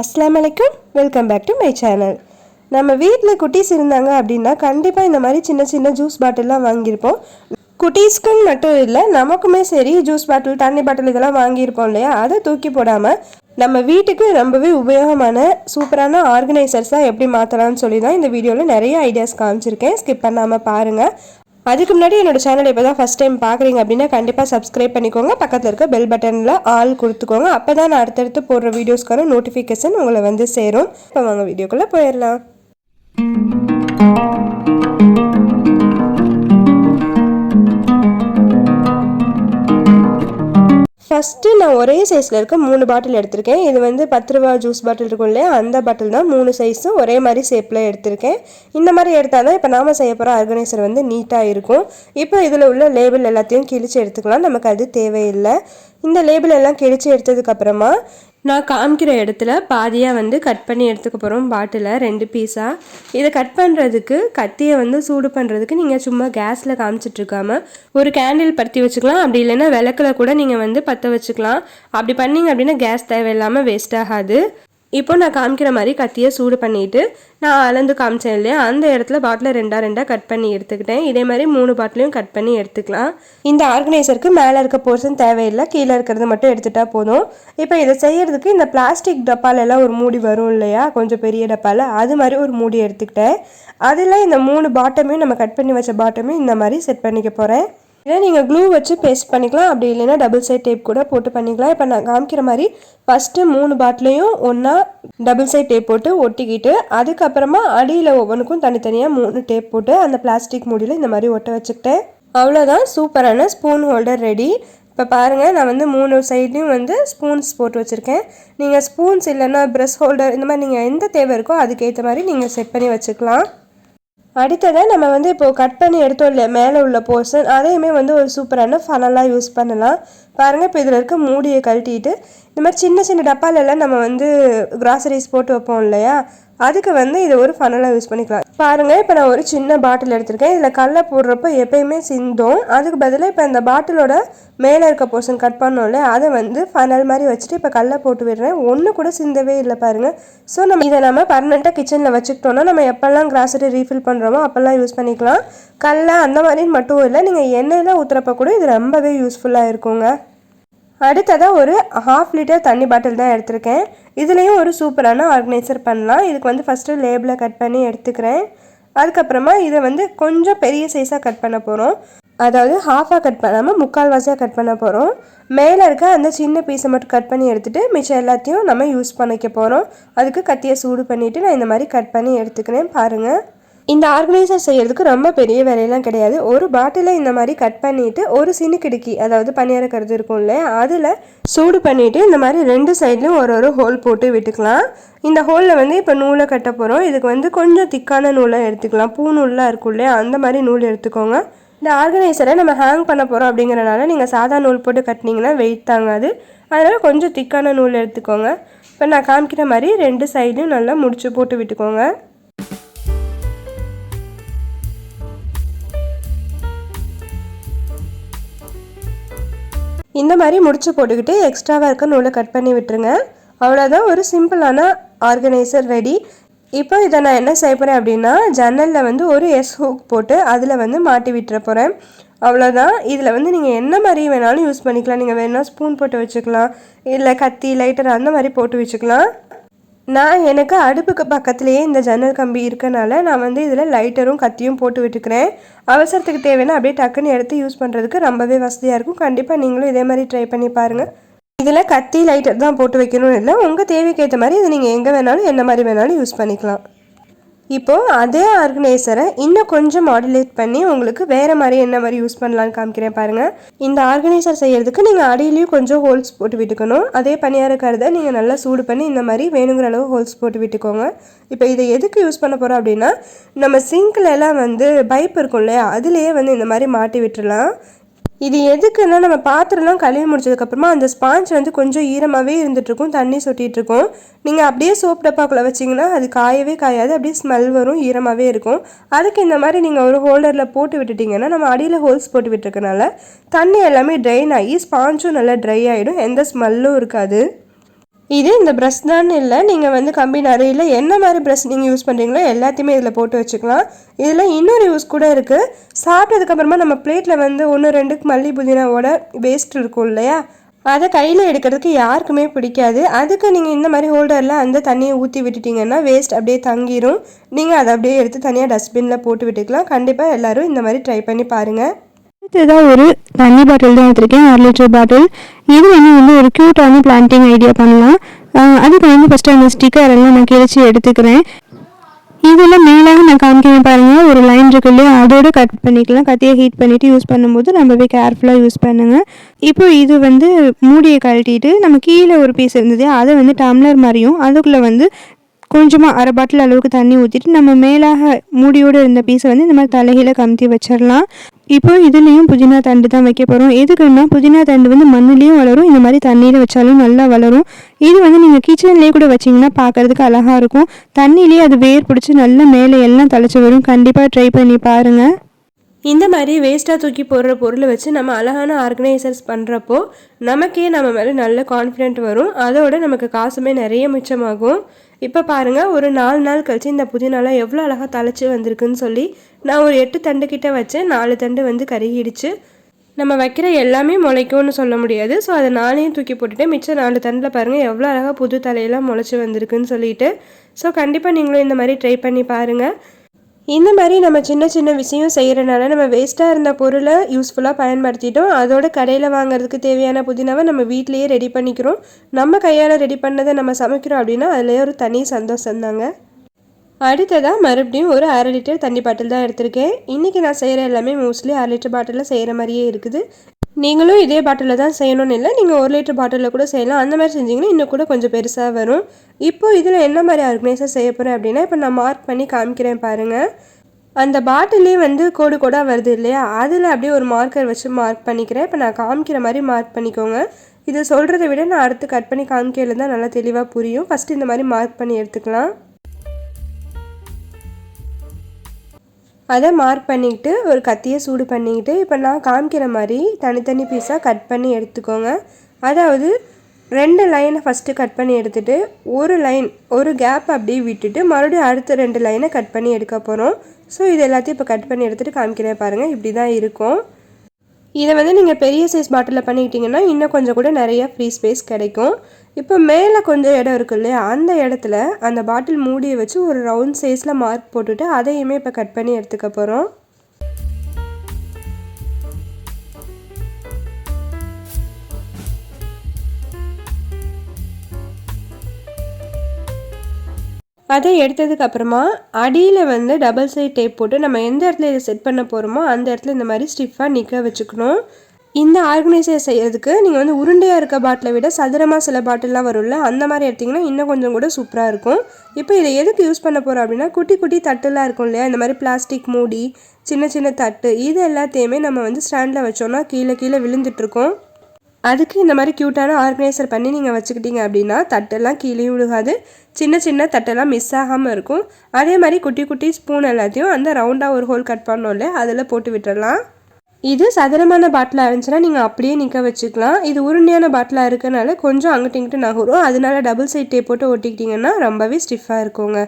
அஸ்லாம் வலைக்கும் welcome back to my channel நம்ம வீட்டில் குட்டீஸ் இருந்தாங்க அப்படின்னா கண்டிப்பாக இந்த மாதிரி சின்ன சின்ன ஜூஸ் பாட்டில்லாம் வாங்கியிருப்போம். குட்டீஸ்க்குன்னு மட்டும் இல்லை நமக்குமே சரி ஜூஸ் பாட்டில் தண்ணி பாட்டில் இதெல்லாம் வாங்கியிருப்போம் இல்லையா? அதை தூக்கி போடாமல் நம்ம வீட்டுக்கு ரொம்பவே உபயோகமான சூப்பரான ஆர்கனைசர்ஸாக எப்படி மாற்றலாம்னு சொல்லி தான் இந்த வீடியோவில் நிறைய ஐடியாஸ் காமிச்சிருக்கேன். ஸ்கிப் பண்ணாமல் பாருங்கள் அதுக்கு முன்னாடி என்னோட சேனல் இப்போ தான் ஃபஸ்ட் டைம் பார்க்குறீங்க அப்படின்னா கண்டிப்பாக சப்ஸ்கிரைப் பண்ணிக்கோங்க. பக்கத்தில் இருக்க பெல் பட்டனில் ஆல் கொடுத்துக்கோங்க. அப்போ தான் நான் அடுத்தடுத்து போடுற வீடியோஸ்க்கான நோட்டிஃபிகேஷன் உங்களை வந்து சேரும். இப்போ வாங்க வீடியோக்குள்ளே போயிடலாம். ஃபஸ்ட்டு நான் ஒரே சைஸில் இருக்க மூணு பாட்டில் எடுத்திருக்கேன். இது வந்து பத்து ரூபா ஜூஸ் பாட்டில் இருக்கும் இல்லையா? அந்த பாட்டில் தான் மூணு சைஸும் ஒரே மாதிரி ஷேப்பில் எடுத்திருக்கேன். இந்த மாதிரி எடுத்தால் தான் இப்போ நாம செய்ய போகிற ஆர்கனைசர் வந்து நீட்டாக இருக்கும். இப்போ இதில் உள்ள லேபிள் எல்லாத்தையும் கிழிச்சு எடுத்துக்கலாம். நமக்கு அது தேவையில்லை. இந்த லேபிள் எல்லாம் கிழிச்சு எடுத்ததுக்கப்புறமா நான் காமிக்கிற இடத்துல பாதியாக வந்து கட் பண்ணி எடுத்துக்க போகிறோம் பாட்டிலை ரெண்டு பீஸாக இதை கட் பண்ணுறதுக்கு கத்தியை வந்து சூடு பண்ணுறதுக்கு நீங்கள் சும்மா கேஸில் காமிச்சிட்ருக்காம ஒரு கேண்டில் பற்றி வச்சுக்கலாம். அப்படி இல்லைன்னா விளக்கில் கூட நீங்கள் வந்து பற்ற வச்சுக்கலாம். அப்படி பண்ணீங்க அப்படின்னா கேஸ் தேவையில்லாமல் வேஸ்ட் ஆகாது. இப்போ நான் காமிக்கிற மாதிரி கத்தியை சூடு பண்ணிட்டு நான் அளந்து காமிச்சேன் இல்லையா? அந்த இடத்துல பாட்டிலை ரெண்டாக ரெண்டாக கட் பண்ணி எடுத்துக்கிட்டேன். இதே மாதிரி மூணு பாட்டிலையும் கட் பண்ணி எடுத்துக்கலாம். இந்த ஆர்கனைசருக்கு மேலே இருக்க போர்ஷன் தேவையில்லை. கீழே இருக்கிறது மட்டும் எடுத்துட்டா போதும். இப்போ இதை செய்யறதுக்கு இந்த பிளாஸ்டிக் டப்பாலெல்லாம் ஒரு மூடி வரும் இல்லையா? கொஞ்சம் பெரிய டப்பால. அது மாதிரி ஒரு மூடி எடுத்துக்கிட்டேன். அதில் இந்த மூணு பாட்டமையும் நம்ம கட் பண்ணி வச்ச பாட்டமையும் இந்த மாதிரி செட் பண்ணிக்க போகிறேன் இல்லை நீங்கள் க்ளூ வச்சு பேஸ்ட் பண்ணிக்கலாம். அப்படி இல்லைன்னா டபுள் சைட் டேப் கூட போட்டு பண்ணிக்கலாம். இப்போ நான் காமிக்கிற மாதிரி ஃபஸ்ட்டு மூணு பாட்டிலையும் ஒன்றா டபுள் சைட் டேப் போட்டு ஒட்டிக்கிட்டு அதுக்கப்புறமா அடியில் ஒவ்வொன்றுக்கும் தனித்தனியாக மூணு டேப் போட்டு அந்த பிளாஸ்டிக் மூடியில் இந்த மாதிரி ஒட்ட வச்சுக்கிட்டேன். அவ்வளோதான் சூப்பரான ஸ்பூன் ஹோல்டர் ரெடி இப்போ பாருங்கள் நான் வந்து மூணு சைட்லேயும் வந்து ஸ்பூன்ஸ் போட்டு வச்சுருக்கேன். நீங்கள் ஸ்பூன்ஸ் இல்லைன்னா ப்ரெஷ் ஹோல்டர் இந்த மாதிரி நீங்கள் எந்த தேவை இருக்கோ அதுக்கேற்ற மாதிரி நீங்கள் செட் பண்ணி வச்சுக்கலாம். அடுத்ததாக நம்ம வந்து இப்போது கட் பண்ணி எடுத்தோம் இல்லை மேலே உள்ள போர்ஷன் அதையுமே வந்து ஒரு சூப்பரான ஃபனலாக யூஸ் பண்ணலாம். பாருங்கள் இப்போ இதில் இருக்க மூடியை கழட்டிட்டு இந்த மாதிரி சின்ன சின்ன டப்பாலெல்லாம் நம்ம வந்து கிராசரிஸ் போட்டு வைப்போம் இல்லையா அதுக்கு வந்து இதை ஒரு ஃபனலாக யூஸ் பண்ணிக்கலாம். பாருங்கள் இப்போ நான் ஒரு சின்ன பாட்டில் எடுத்திருக்கேன். இதில் கடல போடுறப்ப எப்பயுமே சிந்தும். அதுக்கு பதிலாக இப்போ இந்த பாட்டிலோட மேலே இருக்க போர்ஷன் கட் பண்ணோம்ல அதை வந்து ஃபனல் மாதிரி வச்சுட்டு இப்போ கடல போட்டு விடுறேன். ஒன்று கூட சிந்தவே இல்லை பாருங்கள் ஸோ நம்ம இதை நம்ம பர்மனெண்ட்டாக கிச்சனில் வச்சுக்கிட்டோம்னா நம்ம எப்போல்லாம் கிராசரி ரீஃபில் பண்ணுறோமோ அப்போல்லாம் யூஸ் பண்ணிக்கலாம். கடல அந்த மாதிரின்னு மட்டும் இல்லை நீங்கள் எண்ணெயில் ஊற்றுறப்ப கூட இது ரொம்பவே யூஸ்ஃபுல்லாக இருக்குங்க. அடுத்ததாக ஒரு ஹாஃப் லிட்டர் தண்ணி பாட்டில் தான் எடுத்திருக்கேன். இதுலேயும் ஒரு சூப்பரான ஆர்கனைசர் பண்ணலாம். இதுக்கு வந்து ஃபஸ்ட்டு லேபிளை கட் பண்ணி எடுத்துக்கிறேன். அதுக்கப்புறமா இதை வந்து கொஞ்சம் பெரிய சைஸாக கட் பண்ண போகிறோம் அதாவது ஹாஃபாக கட் பண்ணாமல் முக்கால்வாசியாக கட் பண்ண போகிறோம் மேலே இருக்க அந்த சின்ன பீஸை மட்டும் கட் பண்ணி எடுத்துகிட்டு மிச்சம் எல்லாத்தையும் நம்ம யூஸ் பண்ணிக்க போகிறோம் அதுக்கு கத்தியை சூடு பண்ணிவிட்டு நான் இந்த மாதிரி கட் பண்ணி எடுத்துக்கிறேன் பாருங்கள் இந்த ஆர்கனைசர் செய்கிறதுக்கு ரொம்ப பெரிய வேலையெல்லாம் கிடையாது. ஒரு பாட்டிலை இந்த மாதிரி கட் பண்ணிவிட்டு ஒரு சினுக்கிடுக்கி அதாவது பணியாரக்கிறது கருது இருக்கும் இல்லையா? அதில் சூடு பண்ணிவிட்டு இந்த மாதிரி ரெண்டு சைட்லேயும் ஒரு ஒரு ஹோல் போட்டு விட்டுக்கலாம். இந்த ஹோலில் வந்து இப்போ நூலை கட்ட போகிறோம் இதுக்கு வந்து கொஞ்சம் திக்கான நூலை எடுத்துக்கலாம். பூ நூல்லாம் இருக்கும் இல்லையா? அந்த மாதிரி நூல் எடுத்துக்கோங்க. இந்த ஆர்கனைசரை நம்ம ஹேங் பண்ண போகிறோம் அப்படிங்கிறனால நீங்கள் சாதா நூல் போட்டு கட்டினீங்கன்னா வெயிட் தாங்காது. அதனால் கொஞ்சம் திக்கான நூல் எடுத்துக்கோங்க. இப்போ நான் காமிக்கிற மாதிரி ரெண்டு சைடும் நல்லா முடிச்சு போட்டு விட்டுக்கோங்க. இந்த மாதிரி முடிச்சு போட்டுக்கிட்டு எக்ஸ்ட்ராவாக இருக்க நூலை கட் பண்ணி விட்டுருங்க. அவ்வளோதான் ஒரு சிம்பிளான ஆர்கனைசர் ரெடி இப்போ இதை நான் என்ன செய்ய போகிறேன் அப்படின்னா ஜன்னலில் வந்து ஒரு எஸ் ஹூக் போட்டு அதில் வந்து மாட்டி விட்டுற போகிறேன் அவ்வளோதான் இதில் வந்து நீங்கள் என்ன மாதிரி வேணாலும் யூஸ் பண்ணிக்கலாம். நீங்கள் வேணால் ஸ்பூன் போட்டு வச்சுக்கலாம். இல்லை கத்தி லைட்டர் அந்த மாதிரி போட்டு வச்சுக்கலாம். நான் எனக்கு அடுப்புக்கு பக்கத்துலேயே இந்த ஜன்னல் கம்பி இருக்கனால நான் வந்து இதில் லைட்டரும் கத்தியும் போட்டு விட்டுக்கிறேன். அவசரத்துக்கு தேவைன்னா அப்படியே டக்குன்னு எடுத்து யூஸ் பண்ணுறதுக்கு ரொம்பவே வசதியாக இருக்கும். கண்டிப்பாக நீங்களும் இதே மாதிரி ட்ரை பண்ணி பாருங்கள் இதில் கத்தி லைட்டர் தான் போட்டு வைக்கணும்னு இல்லை. உங்கள் தேவைக்கு ஏற்ற மாதிரி இதை நீங்கள் எங்கே வேணாலும் என்ன மாதிரி வேணாலும் யூஸ் பண்ணிக்கலாம். இப்போது அதே ஆர்கனைசரை இன்னும் கொஞ்சம் மாடுலேட் பண்ணி உங்களுக்கு வேறு மாதிரி என்ன மாதிரி யூஸ் பண்ணலான்னு காமிக்கிறேன் பாருங்கள் இந்த ஆர்கனைசர் செய்கிறதுக்கு நீங்கள் அடியிலையும் கொஞ்சம் ஹோல்ஸ் போட்டு விட்டுக்கணும். அதே பணியார கருதை நீங்கள் நல்லா சூடு பண்ணி இந்த மாதிரி வேணுங்கிற அளவு ஹோல்ஸ் போட்டு விட்டுக்கோங்க. இப்போ இதை எதுக்கு யூஸ் பண்ண போகிறோம் அப்படின்னா நம்ம சிங்க்ல எல்லாம் வந்து பைப் இருக்கும் இல்லையா? அதுலேயே வந்து இந்த மாதிரி மாட்டி விட்டுறலாம். இது எதுக்குன்னா நம்ம பாத்திரம்லாம் கழுவி முடிச்சதுக்கப்புறமா அந்த ஸ்பாஞ்ச் வந்து கொஞ்சம் ஈரமாகவே இருந்துகிட்ருக்கும் தண்ணி சொட்டிகிட்ருக்கும் நீங்கள் அப்படியே சோப் டப்பாக்குள்ளே வச்சிங்கன்னா அது காயவே காயாது அப்படியே ஸ்மெல் வரும் ஈரமாகவே இருக்கும். அதுக்கு இந்த மாதிரி நீங்கள் ஒரு ஹோல்டரில் போட்டு விட்டுட்டிங்கன்னா நம்ம அடியில் ஹோல்ஸ் போட்டு விட்டுருக்கனால தண்ணி எல்லாமே ட்ரைன் ஆகி ஸ்பாஞ்சும் நல்லா ட்ரை ஆகிடும் எந்த ஸ்மெல்லும் இருக்காது. இது இந்த ப்ரஷ் தான் இல்லை. நீங்கள் வந்து கம்பி நிறையில் என்ன மாதிரி ப்ரஷ் நீங்கள் யூஸ் பண்ணுறீங்களோ எல்லாத்தையுமே இதில் போட்டு வச்சுக்கலாம். இதில் இன்னொரு யூஸ் கூட இருக்குது சாப்பிட்டதுக்கப்புறமா நம்ம பிளேட்டில் வந்து ஒன்று ரெண்டுக்கு மல்லி புதினாவோட வேஸ்ட் இருக்கும் இல்லையா? அதை கையில் எடுக்கிறதுக்கு யாருக்குமே பிடிக்காது. அதுக்கு நீங்கள் இந்த மாதிரி ஹோல்டரில் அந்த தண்ணியை ஊற்றி விட்டுட்டிங்கன்னா வேஸ்ட் அப்படியே தங்கிரும். நீங்கள் அதை அப்படியே எடுத்து தனியாக டஸ்ட்பினில் போட்டு விட்டுக்கலாம். கண்டிப்பாக எல்லோரும் இந்த மாதிரி ட்ரை பண்ணி பாருங்கள் அடுத்ததாக ஒரு தண்ணி பாட்டில் தான் எடுத்திருக்கேன் அரை லிட்டர் பாட்டில். இது வந்து வந்து ஒரு க்யூட்டான பிளான்டிங் ஐடியா பண்ணலாம். அதுக்கு வந்து ஃபஸ்ட்டு அந்த ஸ்டிக்கர் எல்லாம் நான் கிழிச்சு எடுத்துக்கிறேன். இதில் மேலாக நான் காமிக்கிறேன் பாருங்கள் ஒரு லைன் இருக்கு இல்லையா? அதோட கட் பண்ணிக்கலாம். கத்தியை ஹீட் பண்ணிவிட்டு யூஸ் பண்ணும்போது ரொம்பவே கேர்ஃபுல்லாக யூஸ் பண்ணுங்கள் இப்போ இது வந்து மூடியை கழட்டிட்டு நம்ம கீழே ஒரு பீஸ் இருந்தது அதை வந்து டம்ளர் மாதிரியும் அதுக்குள்ளே வந்து கொஞ்சமாக அரை பாட்டில் அளவுக்கு தண்ணி ஊற்றிட்டு நம்ம மேலாக மூடியோடு இருந்த பீஸை வந்து இந்த மாதிரி தலைகீழ கமுத்தி வச்சிடலாம். இப்போ இதுலேயும் புதினா தண்டு தான் வைக்க போகிறோம் எதுக்குன்னா புதினா தண்டு வந்து மண்ணுலேயும் வளரும் இந்த மாதிரி தண்ணியில் வச்சாலும் நல்லா வளரும். இது வந்து நீங்கள் கிச்சன்லேயே கூட வச்சிங்கன்னா பார்க்கறதுக்கு அழகாக இருக்கும். தண்ணியிலேயே அது வேர் பிடிச்சி நல்லா மேலே எல்லாம் தழைச்சி வரும். கண்டிப்பாக ட்ரை பண்ணி பாருங்கள் இந்த மாதிரி வேஸ்ட்டாக தூக்கி போடுற பொருளை வச்சு நம்ம அழகான ஆர்கனைசர்ஸ் பண்ணுறப்போ நமக்கே நம்ம மேலே நல்ல கான்ஃபிடென்ட் வரும். அதோட நமக்கு காசுமே நிறைய மிச்சமாகும். இப்போ பாருங்கள் ஒரு நாலு நாள் கழிச்சு இந்த புதினாலாம் எவ்வளோ அழகாக தழைச்சி வந்திருக்குன்னு சொல்லி நான் ஒரு எட்டு தண்டு வச்சேன். நாலு தண்டு வந்து கருகிடுச்சு. நம்ம வைக்கிற எல்லாமே முளைக்கும்னு சொல்ல முடியாது. ஸோ அதை நாளையும் தூக்கி போட்டுட்டு மிச்சம் நாலு தண்டில் பாருங்கள் எவ்வளோ அழகாக புது தலையெல்லாம் முளைச்சி வந்திருக்குன்னு சொல்லிட்டு. ஸோ கண்டிப்பாக நீங்களும் இந்த மாதிரி ட்ரை பண்ணி பாருங்கள் இந்த மாதிரி நம்ம சின்ன சின்ன விஷயம் செய்கிறனால நம்ம வேஸ்ட்டாக இருந்த பொருளை யூஸ்ஃபுல்லாக பயன்படுத்திட்டோம். அதோட கடையில் வாங்குறதுக்கு தேவையான புதினாவை நம்ம வீட்டிலேயே ரெடி பண்ணிக்கிறோம். நம்ம கையால் ரெடி பண்ணதை நம்ம சமைக்கிறோம் அப்படின்னா அதுலேயே ஒரு தனி சந்தோஷம் தாங்க அடுத்ததாக மறுபடியும் ஒரு அரை லிட்டர் தண்ணி பாட்டில் தான் எடுத்திருக்கேன். இன்றைக்கி நான் செய்கிற எல்லாமே மோஸ்ட்லி அரை லிட்டர் பாட்டிலில் செய்கிற மாதிரியே இருக்குது. நீங்களும் இதே பாட்டிலில் தான் செய்யணும்னு இல்லை நீங்கள் ஒரு லிட்டர் பாட்டிலில் கூட செய்யலாம். அந்த மாதிரி செஞ்சிங்கன்னா இன்னும் கூட கொஞ்சம் பெருசாக வரும். இப்போ இதில் என்ன மாதிரி ஆர்கனைசர் செய்ய போகிறேன் அப்படின்னா இப்போ நான் மார்க் பண்ணி காமிக்கிறேன் பாருங்கள் அந்த பாட்டிலே வந்து கோடு கோடாக வருது இல்லையா? அதில் அப்படியே ஒரு மார்க்கர் வச்சு மார்க் பண்ணிக்கிறேன். இப்போ நான் காமிக்கிற மாதிரி மார்க் பண்ணிக்கோங்க. இதை சொல்கிறத விட நான் அடுத்து கட் பண்ணி காமிக்கிறது தான் நல்லா தெளிவாக புரியும். ஃபஸ்ட்டு இந்த மாதிரி மார்க் பண்ணி எடுத்துக்கலாம். அதை மார்க் பண்ணிக்கிட்டு ஒரு கத்தியை சூடு பண்ணிக்கிட்டு இப்போ நான் காமிக்கிற மாதிரி தனித்தனி பீஸாக கட் பண்ணி எடுத்துக்கோங்க. அதாவது ரெண்டு லைனை ஃபஸ்ட்டு கட் பண்ணி எடுத்துகிட்டு ஒரு லைன் ஒரு கேப் அப்படியே விட்டுட்டு மறுபடியும் அடுத்த ரெண்டு லைனை கட் பண்ணி எடுக்க போகிறோம் ஸோ இது எல்லாத்தையும் இப்போ கட் பண்ணி எடுத்துகிட்டு காமிக்கிறேன் பாருங்கள் இப்படி தான் இருக்கும். இதை வந்து நீங்கள் பெரிய சைஸ் பாட்டிலில் பண்ணிக்கிட்டிங்கன்னா இன்னும் கொஞ்சம் கூட நிறைய ஃப்ரீ ஸ்பேஸ் கிடைக்கும். இப்போ மேலே கொஞ்சம் இடம் இருக்கு இல்லையா? அந்த இடத்துல அந்த பாட்டில் மூடியை வச்சு ஒரு ரவுண்ட் சைஸில் மார்க் போட்டுட்டு அதையுமே இப்போ கட் பண்ணி எடுத்துக்க போகிறோம் அதை எடுத்ததுக்கு அப்புறமா அடியில் வந்து டபுள் சைட் டேப் போட்டு நம்ம எந்த இடத்துல இதை செட் பண்ண போகிறோமோ அந்த இடத்துல இந்த மாதிரி ஸ்டிஃபாக நிற்க வச்சுக்கணும். இந்த ஆர்கனைசர் செய்கிறதுக்கு நீங்கள் வந்து உருண்டையாக இருக்க பாட்டிலை விட சதுரமாக சில பாட்டிலெலாம் வரும்ல அந்த மாதிரி எடுத்திங்கன்னா இன்னும் கொஞ்சம் கூட சூப்பராக இருக்கும். இப்போ இதை எதுக்கு யூஸ் பண்ண போகிறோம் அப்படின்னா குட்டி குட்டி தட்டுலாம் இருக்கும் இல்லையா? இந்த மாதிரி பிளாஸ்டிக் மூடி சின்ன சின்ன தட்டு இது எல்லாத்தையுமே நம்ம வந்து ஸ்டாண்டில் வச்சோம்னா கீழே கீழே விழுந்துட்டுருக்கோம் அதுக்கு இந்த மாதிரி க்யூட்டான ஆர்கனைசர் பண்ணி நீங்கள் வச்சுக்கிட்டீங்க அப்படின்னா தட்டெல்லாம் கீழே விழுகாது. சின்ன சின்ன தட்டெல்லாம் மிஸ் ஆகாமல் இருக்கும். அதே மாதிரி குட்டி குட்டி ஸ்பூன் எல்லாத்தையும் அந்த ரவுண்டாக ஒரு ஹோல் கட் பண்ணோம்ல அதில் போட்டு விட்டுடலாம் இது சதுரமான பாட்டிலாக இருந்துச்சுன்னா நீங்கள் அப்படியே நிற்க வச்சுக்கலாம். இது உருண்டையான பாட்டிலாக இருக்கனால கொஞ்சம் அங்கிட்டு இங்கிட்டு நகரும். அதனால டபுள் சைட் டேப் போட்டு ஒட்டிக்கிட்டிங்கன்னா ரொம்பவே ஸ்டிஃபாக இருக்குங்க.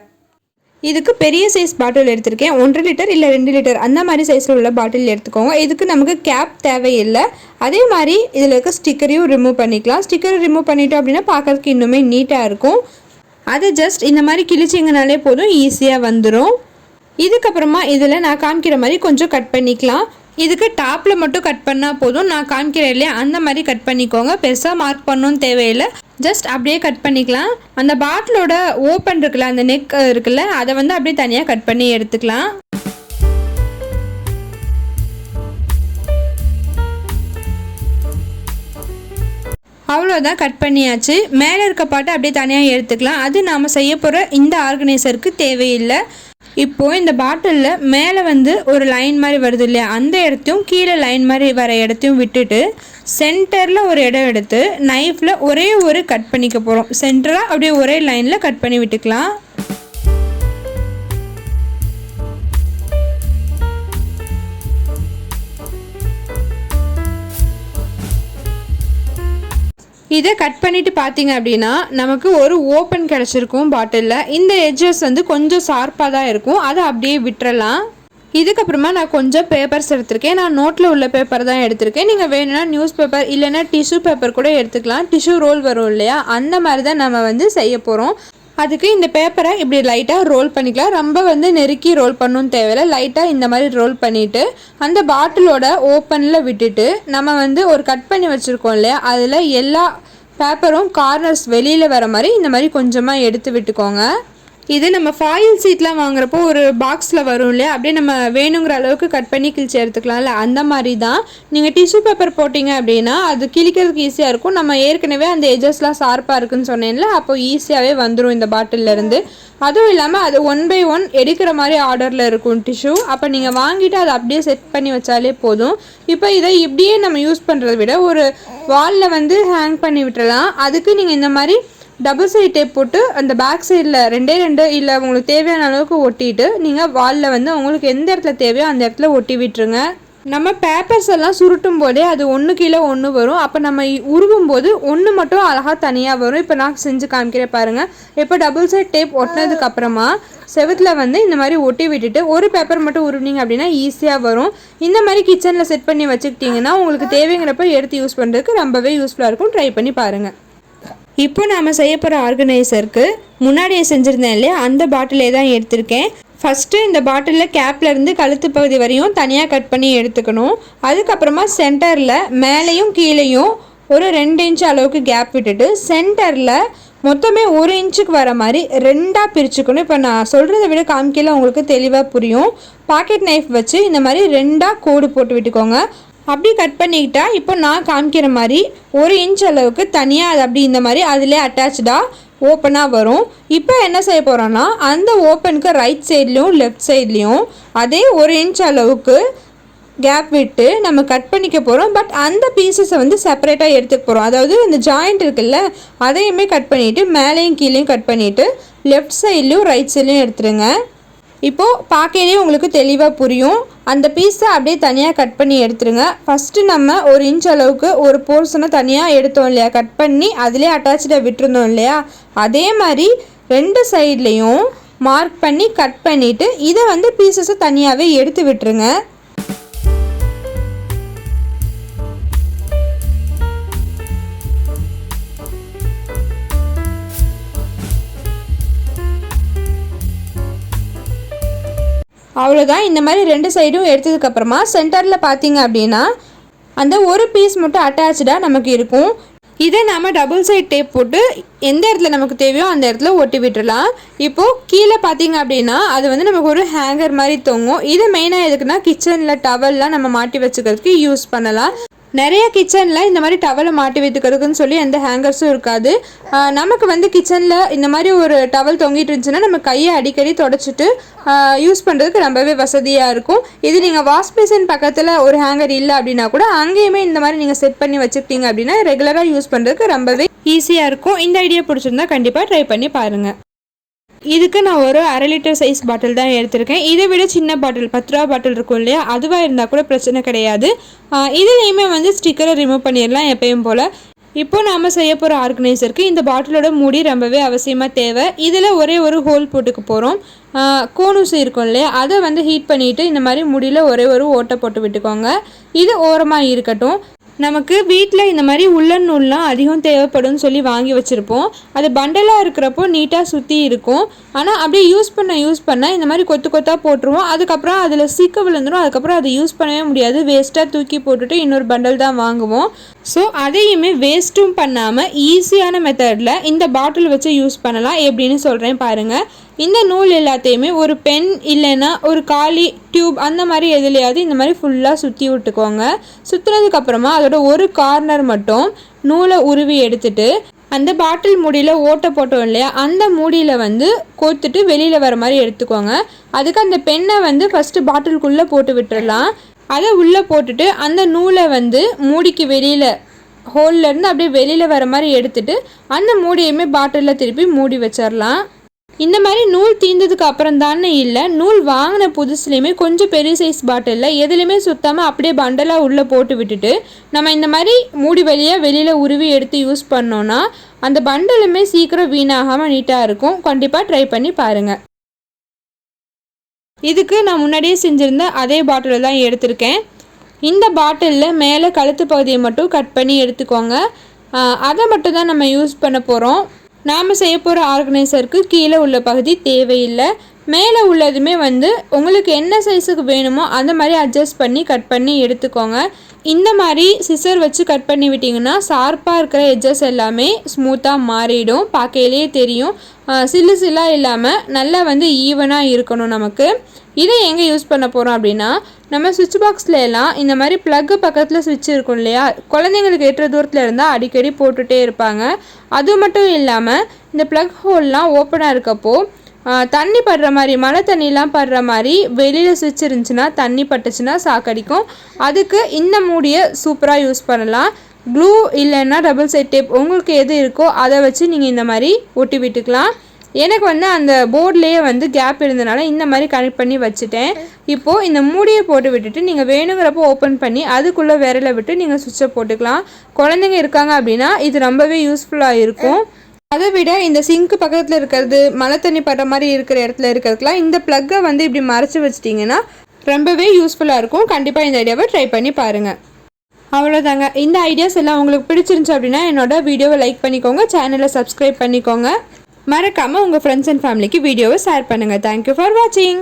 இதுக்கு பெரிய சைஸ் பாட்டில் எடுத்திருக்கேன். ஒன்றரை லிட்டர் இல்லை ரெண்டு லிட்டர் அந்த மாதிரி சைஸில் உள்ள பாட்டில் எடுத்துக்கோங்க. இதுக்கு நமக்கு கேப் தேவையில்லை. அதே மாதிரி இதில் இருக்க ஸ்டிக்கரையும் ரிமூவ் பண்ணிக்கலாம். ஸ்டிக்கரை ரிமூவ் பண்ணிட்டோம் அப்படின்னா பார்க்கறதுக்கு இன்னுமே நீட்டாக இருக்கும். அது ஜஸ்ட் இந்த மாதிரி கிழிச்சிங்கனாலே போதும் ஈஸியாக வந்துடும் இதுக்கப்புறமா இதில் நான் காமிக்கிற மாதிரி கொஞ்சம் கட் பண்ணிக்கலாம். இதுக்கு டாப்பில் மட்டும் கட் பண்ணால் போதும். நான் காமிக்கிறேன் இல்லையா? அந்த மாதிரி கட் பண்ணிக்கோங்க. பெருசாக மார்க் பண்ணணும்னு தேவையில்லை. ஜஸ்ட் அப்படியே கட் பண்ணிக்கலாம். அந்த பாட்டிலோட ஓப்பன் இருக்குல்ல அந்த நெக் இருக்குல்ல அதை வந்து அப்படியே தனியாக கட் பண்ணி எடுத்துக்கலாம். அவ்வளோதான் கட் பண்ணியாச்சு. மேலே இருக்க பாட்டை அப்படியே தனியாக எடுத்துக்கலாம். அது நாம் செய்ய போகிற இந்த ஆர்கனைசருக்கு தேவையில்லை. இப்போது இந்த பாட்டிலில் மேலே வந்து ஒரு லைன் மாதிரி வருது இல்லையா? அந்த இடத்தையும் கீழே லைன் மாதிரி வர இடத்தையும் விட்டுட்டு சென்டரில் ஒரு இடம் எடுத்து நைஃப்பில் ஒரே ஒரு கட் பண்ணிக்க போகிறோம் சென்டராக அப்படியே ஒரே லைனில் கட் பண்ணி விட்டுக்கலாம். இதை கட் பண்ணிட்டு பார்த்தீங்க அப்படின்னா நமக்கு ஒரு ஓப்பன் கிடச்சிருக்கும் பாட்டிலில் இந்த எட்ஜஸ் வந்து கொஞ்சம் ஷார்ப்பாக தான் இருக்கும். அதை அப்படியே விட்டுறலாம். இதுக்கப்புறமா நான் கொஞ்சம் பேப்பர்ஸ் எடுத்திருக்கேன். நான் நோட்டில் உள்ள பேப்பர் தான் எடுத்திருக்கேன். நீங்கள் வேணும்னா நியூஸ் பேப்பர் இல்லைன்னா டிஷ்யூ பேப்பர் கூட எடுத்துக்கலாம். டிஷ்யூ ரோல் வரும் இல்லையா? அந்த மாதிரி தான் நம்ம வந்து செய்ய போகிறோம் அதுக்கு இந்த பேப்பரை இப்படி லைட்டாக ரோல் பண்ணிக்கலாம். ரொம்ப வந்து நெருக்கி ரோல் பண்ணணும் தேவையில்ல. லைட்டாக இந்த மாதிரி ரோல் பண்ணிவிட்டு அந்த பாட்டிலோட ஓப்பனில் விட்டுட்டு நம்ம வந்து ஒரு கட் பண்ணி வச்சுருக்கோம் இல்லையா? அதில் எல்லா பேப்பரும் கார்னர்ஸ் வெளியில் வர மாதிரி இந்த மாதிரி கொஞ்சமாக எடுத்து விட்டுக்கோங்க. இது நம்ம ஃபாயில் சீட்லாம் வாங்குறப்போ ஒரு பாக்ஸில் வரும் இல்லையா? அப்படியே நம்ம வேணுங்கிற அளவுக்கு கட் பண்ணி கிழிச்சு எடுத்துக்கலாம்ல? அந்த மாதிரி தான் நீங்கள் டிஷ்யூ பேப்பர் போட்டிங்க அப்படின்னா அது கிழிக்கிறதுக்கு ஈஸியாக இருக்கும். நம்ம ஏற்கனவே அந்த எஜஸ்லாம் ஷார்ப்பாக இருக்குன்னு சொன்னேன்ல அப்போ ஈஸியாகவே வந்துடும் இந்த பாட்டிலேருந்து அதுவும் இல்லாமல் அது ஒன் பை ஒன் எடுக்கிற மாதிரி ஆர்டரில் இருக்கும் டிஷ்யூ அப்போ நீங்கள் வாங்கிட்டு அதை அப்படியே செட் பண்ணி வச்சாலே போதும். இப்போ இதை இப்படியே நம்ம யூஸ் பண்ணுறதை விட ஒரு வாலில் வந்து ஹேங் பண்ணி விட்டுறலாம். அதுக்கு நீங்கள் இந்த மாதிரி டபுள் சைட் டேப் போட்டு அந்த பேக் சைடில் ரெண்டே ரெண்டு இல்லை உங்களுக்கு தேவையான அளவுக்கு ஒட்டிட்டு நீங்கள் வாலில் வந்து உங்களுக்கு எந்த இடத்துல தேவையோ அந்த இடத்துல ஒட்டி விட்டுருங்க. நம்ம பேப்பர்ஸ் எல்லாம் சுருட்டும் போதே அது ஒன்று கீழே ஒன்று வரும். அப்போ நம்ம உருவும் போது ஒன்று மட்டும் அழகாக தனியாக வரும். இப்போ நான் செஞ்சு காமிக்கிறேன் பாருங்கள் இப்போ டபுள் சைட் டேப் ஒட்டினதுக்கு அப்புறமா செவுத்தில் வந்து இந்த மாதிரி ஒட்டி விட்டுட்டு ஒரு பேப்பர் மட்டும் உருவினீங்க அப்படின்னா ஈஸியாக வரும். இந்த மாதிரி கிச்சனில் செட் பண்ணி வச்சுக்கிட்டிங்கன்னா உங்களுக்கு தேவைங்கிறப்ப எடுத்து யூஸ் பண்ணுறதுக்கு ரொம்பவே யூஸ்ஃபுல்லாக இருக்கும். ட்ரை பண்ணி பாருங்கள் இப்போ நாம் செய்ய போகிற ஆர்கனைசருக்கு முன்னாடியே செஞ்சுருந்தேன் இல்லையா? அந்த பாட்டிலே தான் எடுத்திருக்கேன். ஃபஸ்ட்டு இந்த பாட்டிலில் கேப்லேருந்து கழுத்து பகுதி வரையும் தனியாக கட் பண்ணி எடுத்துக்கணும். அதுக்கப்புறமா சென்டரில் மேலேயும் கீழேயும் ஒரு ரெண்டு இன்ச் அளவுக்கு கேப் விட்டுட்டு சென்டரில் மொத்தமே ஒரு இன்ச்சுக்கு வர மாதிரி ரெண்டாக பிரிச்சுக்கணும். இப்போ நான் சொல்கிறத விட காமிக்கையில் உங்களுக்கு தெளிவாக புரியும். பாக்கெட் நைஃப் வச்சு இந்த மாதிரி ரெண்டாக கோடு போட்டு விட்டுக்கோங்க. அப்படி கட் பண்ணிக்கிட்டா இப்போ நான் காமிக்கிற மாதிரி ஒரு இன்ச் அளவுக்கு தனியாக அது அப்படி இந்த மாதிரி அதிலே அட்டாச்சாக ஓப்பனாக வரும். இப்போ என்ன செய்ய போகிறோன்னா அந்த ஓப்பனுக்கு ரைட் சைட்லேயும் லெஃப்ட் சைட்லேயும் அதே ஒரு இன்ச் அளவுக்கு கேப் விட்டு நம்ம கட் பண்ணிக்க போகிறோம் பட் அந்த பீசஸை வந்து செப்பரேட்டாக எடுத்துக்க போகிறோம் அதாவது இந்த ஜாயிண்ட் இருக்குல்ல அதையுமே கட் பண்ணிவிட்டு மேலேயும் கீழேயும் கட் பண்ணிவிட்டு லெஃப்ட் சைட்லேயும் ரைட் சைட்லேயும் எடுத்துருங்க. இப்போது பார்க்கையிலே உங்களுக்கு தெளிவாக புரியும். அந்த பீஸை அப்படியே தனியாக கட் பண்ணி எடுத்துருங்க. ஃபஸ்ட்டு நம்ம ஒரு இன்ச் அளவுக்கு ஒரு போர்ஷனை தனியாக எடுத்தோம் இல்லையா? கட் பண்ணி அதிலே அட்டாச்சாக விட்டுருந்தோம் இல்லையா? அதே மாதிரி ரெண்டு சைட்லேயும் மார்க் பண்ணி கட் பண்ணிவிட்டு இதை வந்து பீசஸை தனியாகவே எடுத்து விட்டுருங்க. அவ்வளோதான் இந்த மாதிரி ரெண்டு சைடும் எடுத்ததுக்கப்புறமா சென்டரில் பார்த்தீங்க அப்படின்னா அந்த ஒரு பீஸ் மட்டும் அட்டாச்சாக நமக்கு இருக்கும். இதை நம்ம டபுள் சைட் டேப் போட்டு எந்த இடத்துல நமக்கு தேவையோ அந்த இடத்துல ஒட்டி விட்டுறலாம் இப்போது கீழே பார்த்தீங்க அப்படின்னா அது வந்து நமக்கு ஒரு ஹேங்கர் மாதிரி தொங்கும். இது மெயினாக எதுக்குன்னா கிச்சனில் டவல்லாம் நம்ம மாட்டி வச்சுக்கிறதுக்கு யூஸ் பண்ணலாம். நிறைய கிச்சனில் இந்த மாதிரி டவலை மாட்டி வைத்துக்கிறதுக்குன்னு சொல்லி எந்த ஹேங்கர்ஸும் இருக்காது. நமக்கு வந்து கிச்சனில் இந்த மாதிரி ஒரு டவல் தொங்கிட்டு இருந்துச்சுன்னா நம்ம கையை அடிக்கடி தொடச்சிட்டு யூஸ் பண்ணுறதுக்கு ரொம்பவே வசதியாக இருக்கும். இது நீங்கள் வாஷ் பேசின் பக்கத்தில் ஒரு ஹேங்கர் இல்லை அப்படின்னா கூட அங்கேயுமே இந்த மாதிரி நீங்கள் செட் பண்ணி வச்சுக்கிட்டீங்க அப்படின்னா ரெகுலராக யூஸ் பண்ணுறதுக்கு ரொம்பவே ஈஸியாக இருக்கும். இந்த ஐடியா பிடிச்சிருந்தா கண்டிப்பாக ட்ரை பண்ணி பாருங்கள் இதுக்கு நான் ஒரு அரை லிட்டர் சைஸ் பாட்டில் தான் எடுத்திருக்கேன். இதை விட சின்ன பாட்டில் பத்து ரூபா பாட்டில் இருக்கும் இல்லையா? அதுவாக இருந்தால் கூட பிரச்சனை கிடையாது. இதுலேயுமே வந்து ஸ்டிக்கரை ரிமூவ் பண்ணிடலாம் எப்பயும் போல். இப்போ நாம் செய்ய போகிற ஆர்கனைசருக்கு இந்த பாட்டிலோட மூடி ரொம்பவே அவசியமாக தேவை. இதில் ஒரே ஒரு ஹோல் போட்டுக்க போகிறோம் கோனூசி இருக்கும் இல்லையா? அதை வந்து ஹீட் பண்ணிவிட்டு இந்த மாதிரி முடியில் ஒரே ஒரு ஓட்டை போட்டு விட்டுக்கோங்க. இது ஓரமாக இருக்கட்டும். நமக்கு வீட்டில் இந்த மாதிரி உள்ளன் நூல்லாம் அதிகம் தேவைப்படும்னு சொல்லி வாங்கி வச்சுருப்போம். அது பண்டலாக இருக்கிறப்போ நீட்டாக சுற்றி இருக்கும். ஆனால் அப்படியே யூஸ் பண்ண யூஸ் பண்ண இந்த மாதிரி கொத்து கொத்தாக போட்டுருவோம். அதுக்கப்புறம் அதில் சீக்க விழுந்துடும் அதுக்கப்புறம் அதை யூஸ் பண்ணவே முடியாது. வேஸ்ட்டாக தூக்கி போட்டுட்டு இன்னொரு பண்டல் தான் வாங்குவோம். ஸோ அதையுமே வேஸ்ட்டும் பண்ணாமல் ஈஸியான மெத்தடில் இந்த பாட்டில் வச்சு யூஸ் பண்ணலாம். எப்படின்னு சொல்கிறேன் பாருங்கள் இந்த நூல் எல்லாத்தையுமே ஒரு பென் இல்லைன்னா ஒரு காலி டியூப் அந்த மாதிரி எதுலையாவது இந்த மாதிரி ஃபுல்லாக சுற்றி விட்டுக்கோங்க. சுற்றுனதுக்கப்புறமா அதோட ஒரு கார்னர் மட்டும் நூலை உருவி எடுத்துட்டு அந்த பாட்டில் மூடியில் ஓட்டை போட்டோம் இல்லையா? அந்த மூடியில் வந்து கோத்துட்டு வெளியில் வர மாதிரி எடுத்துக்கோங்க. அதுக்கு அந்த பெண்ணை வந்து ஃபஸ்ட்டு பாட்டிலுக்குள்ளே போட்டு விட்டுறலாம். அதை உள்ளே போட்டுட்டு அந்த நூலை வந்து மூடிக்கு வெளியில் ஹோல்லேருந்து அப்படியே வெளியில் வர மாதிரி எடுத்துட்டு அந்த மூடியுமே பாட்டிலில் திருப்பி மூடி வச்சிடலாம் இந்த மாதிரி நூல் தீர்ந்ததுக்கு அப்புறம் தானே இல்லை நூல் வாங்கின புதுசுலேயுமே கொஞ்சம் பெரிய சைஸ் பாட்டிலில் எதுலேயுமே சுத்தமாக அப்படியே பண்டலாக உள்ளே போட்டு விட்டுட்டு நம்ம இந்த மாதிரி மூடி வழியாக வெளியில் உருவி எடுத்து யூஸ் பண்ணோன்னா அந்த பண்டலுமே சீக்கிரம் வீணாகாமல் நீட்டாக இருக்கும். கண்டிப்பாக ட்ரை பண்ணி பாருங்கள் இதுக்கு நான் முன்னாடியே செஞ்சுருந்த அதே பாட்டில் தான் எடுத்திருக்கேன். இந்த பாட்டிலில் மேலே கழுத்து பகுதியை மட்டும் கட் பண்ணி எடுத்துக்கோங்க. அதை மட்டும் தான் நம்ம யூஸ் பண்ண போகிறோம் நாம் செய்ய போகிற ஆர்கனைசருக்கு கீழே உள்ள பகுதி தேவையில்லை. மேலே உள்ளதுமே வந்து உங்களுக்கு என்ன சைஸுக்கு வேணுமோ அந்த மாதிரி அட்ஜஸ்ட் பண்ணி கட் பண்ணி எடுத்துக்கோங்க. இந்த மாதிரி சிசர் வச்சு கட் பண்ணி விட்டிங்கன்னா ஷார்ப்பாக இருக்கிற எட்ஜஸ் எல்லாமே ஸ்மூத்தாக மாறிடும். பார்க்கையிலேயே தெரியும். சில்லு சில்லாக இல்லாமல் நல்லா வந்து ஈவனாக இருக்கணும் நமக்கு. இதை எங்கே யூஸ் பண்ண போகிறோம் அப்படின்னா நம்ம சுவிட்ச் பாக்ஸில் எல்லாம் இந்த மாதிரி ப்ளக்கு பக்கத்தில் சுவிட்ச் இருக்கும் இல்லையா? குழந்தைங்களுக்கு எட்டுற தூரத்தில் இருந்தால் அடிக்கடி போட்டுகிட்டே இருப்பாங்க. அது மட்டும் இல்லாமல் இந்த ப்ளக் ஹோல்லாம் ஓப்பனாக இருக்கப்போ தண்ணி படுற மாதிரி மழை தண்ணிலாம் படுற மாதிரி வெளியில் சுவிட்ச் இருந்துச்சுன்னா தண்ணி பட்டுச்சுன்னா சாக்கடிக்கும் அதுக்கு இந்த மூடியை சூப்பராக யூஸ் பண்ணலாம். க்ளூ இல்லைன்னா டபுள் சைட் டேப் உங்களுக்கு எது இருக்கோ அதை வச்சு நீங்கள் இந்த மாதிரி ஒட்டி விட்டுக்கலாம். எனக்கு வந்து அந்த போர்ட்லேயே வந்து கேப் இருந்தனால இந்த மாதிரி கனெக்ட் பண்ணி வச்சுட்டேன். இப்போது இந்த மூடியை போட்டு விட்டுட்டு நீங்கள் வேணுங்கிறப்போ ஓப்பன் பண்ணி அதுக்குள்ளே விரலை விட்டு நீங்கள் சுவிட்சை போட்டுக்கலாம். குழந்தைங்க இருக்காங்க அப்படின்னா இது ரொம்பவே யூஸ்ஃபுல்லாக இருக்கும். அதை விட இந்த சிங்க்கு பக்கத்தில் இருக்கிறது மழை தண்ணி படுற மாதிரி இருக்கிற இடத்துல இருக்கிறதுக்குலாம் இந்த ப்ளக்கை வந்து இப்படி மறைச்சி வச்சிட்டிங்கன்னா ரொம்பவே யூஸ்ஃபுல்லாக இருக்கும். கண்டிப்பாக இந்த ஐடியாவை ட்ரை பண்ணி பாருங்கள் அவ்வளோதாங்க இந்த ஐடியாஸ் எல்லாம் உங்களுக்கு பிடிச்சிருந்துச்சு அப்படின்னா என்னோட வீடியோவை லைக் பண்ணிக்கோங்க. சேனலை சப்ஸ்கிரைப் பண்ணிக்கோங்க. மறக்காமல் உங்கள் ஃப்ரெண்ட்ஸ் அண்ட் ஃபேமிலிக்கு வீடியோவை ஷேர் பண்ணுங்கள் தேங்க்யூ ஃபார் வாட்சிங்